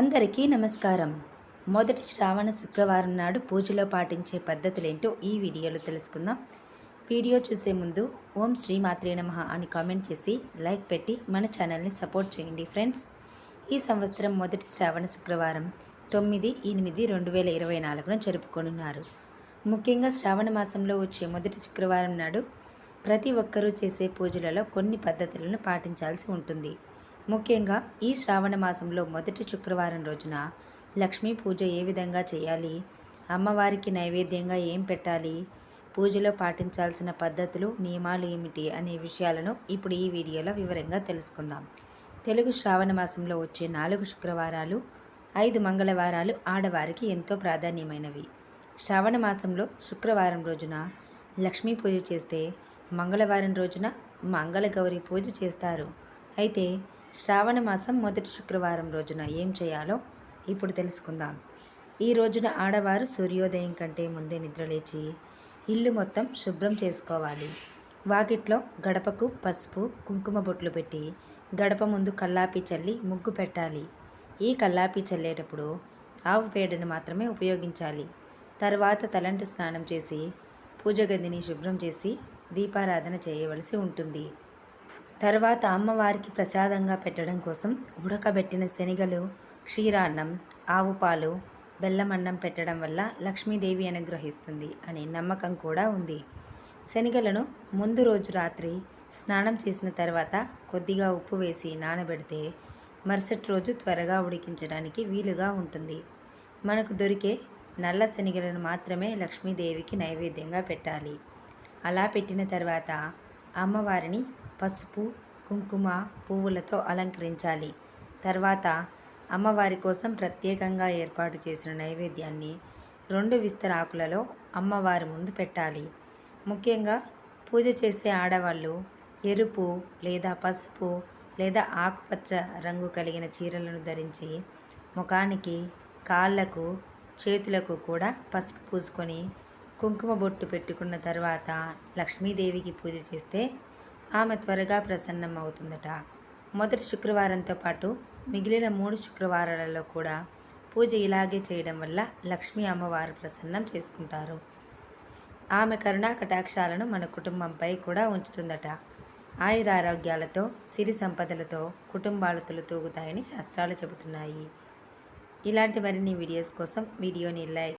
అందరికీ నమస్కారం. మొదటి శ్రావణ శుక్రవారం నాడు పూజలో పాటించే పద్ధతులేంటో ఈ వీడియోలో తెలుసుకుందాం. వీడియో చూసే ముందు ఓం శ్రీ మాత్రే నమః అని కామెంట్ చేసి లైక్ పెట్టి మన ఛానల్ని సపోర్ట్ చేయండి ఫ్రెండ్స్. ఈ సంవత్సరం మొదటి శ్రావణ శుక్రవారం తొమ్మిది ఎనిమిది రెండు వేల ఇరవై నాలుగున జరుపుకొనున్నారు. ముఖ్యంగా శ్రావణ మాసంలో వచ్చే మొదటి శుక్రవారం నాడు ప్రతి ఒక్కరూ చేసే పూజలలో కొన్ని పద్ధతులను పాటించాల్సి ఉంటుంది. ముఖ్యంగా ఈ శ్రావణ మాసంలో మొదటి శుక్రవారం రోజున లక్ష్మీ పూజ ఏ విధంగా చేయాలి? అమ్మవారికి నైవేద్యంగా ఏం పెట్టాలి? పూజలో పాటించాల్సిన పద్ధతులు నియమాలు ఏమిటి అనే విషయాలను ఇప్పుడు ఈ వీడియోలో వివరంగా తెలుసుకుందాం. తెలుగు శ్రావణ మాసంలో వచ్చే నాలుగు శుక్రవారాలు ఐదు మంగళవారాలు ఆడవారికి ఎంతో ప్రాధాన్యమైనవి. శ్రావణ మాసంలో శుక్రవారం రోజున లక్ష్మీ పూజ చేస్తే మంగళవారం రోజున మంగళగౌరి పూజ చేస్తారు. అయితే శ్రావణ మాసం మొదటి శుక్రవారం రోజున ఏం చేయాలో ఇప్పుడు తెలుసుకుందాం. ఈ రోజున ఆడవారు సూర్యోదయం కంటే ముందే నిద్రలేచి ఇల్లు మొత్తం శుభ్రం చేసుకోవాలి. వాకిట్లో గడపకు పసుపు కుంకుమ బొట్లు పెట్టి గడప ముందు కల్లాపి చల్లి ముగ్గు పెట్టాలి. ఈ కల్లాపి చల్లేటప్పుడు ఆవు పేడను మాత్రమే ఉపయోగించాలి. తర్వాత తలంటి స్నానం చేసి పూజ గదిని శుభ్రం చేసి దీపారాధన చేయవలసి ఉంటుంది. తర్వాత అమ్మవారికి ప్రసాదంగా పెట్టడం కోసం ఉడకబెట్టిన శనగలు క్షీరాన్నం ఆవు పాలు బెల్లం అన్నం పెట్టడం వల్ల లక్ష్మీదేవి అనుగ్రహిస్తుంది అనే నమ్మకం కూడా ఉంది. శనగలను ముందు రోజు రాత్రి స్నానం చేసిన తర్వాత కొద్దిగా ఉప్పు వేసి నానబెడితే మరుసటి రోజు త్వరగా ఉడికించడానికి వీలుగా ఉంటుంది. మనకు దొరికే నల్ల శనగలను మాత్రమే లక్ష్మీదేవికి నైవేద్యంగా పెట్టాలి. అలా పెట్టిన తర్వాత అమ్మవారిని పసుపు కుంకుమ పువ్వులతో అలంకరించాలి. తర్వాత అమ్మవారి కోసం ప్రత్యేకంగా ఏర్పాటు చేసిన నైవేద్యాన్ని రెండు విస్తరాకులలో అమ్మవారి ముందు పెట్టాలి. ముఖ్యంగా పూజ చేసే ఆడవాళ్ళు ఎరుపు లేదా పసుపు లేదా ఆకుపచ్చ రంగు కలిగిన చీరలను ధరించి ముఖానికి కాళ్ళకు చేతులకు కూడా పసుపు పూసుకొని కుంకుమ బొట్టు పెట్టుకున్న తర్వాత లక్ష్మీదేవికి పూజ చేస్తే ఆమె త్వరగా ప్రసన్నం అవుతుందట మొదటి శుక్రవారంతో పాటు మిగిలిన మూడు శుక్రవారాలలో కూడా పూజ ఇలాగే చేయడం వల్ల లక్ష్మీ అమ్మవారు ప్రసన్నం చేసుకుంటారు. ఆమె కరుణా కటాక్షాలను మన కుటుంబంపై కూడా ఉంచుతుందట. ఆయురారోగ్యాలతో సిరి సంపదలతో కుటుంబాలు తొలుతూగుతాయని శాస్త్రాలు చెబుతున్నాయి. ఇలాంటి మరిన్ని వీడియోస్ కోసం వీడియోని లైక్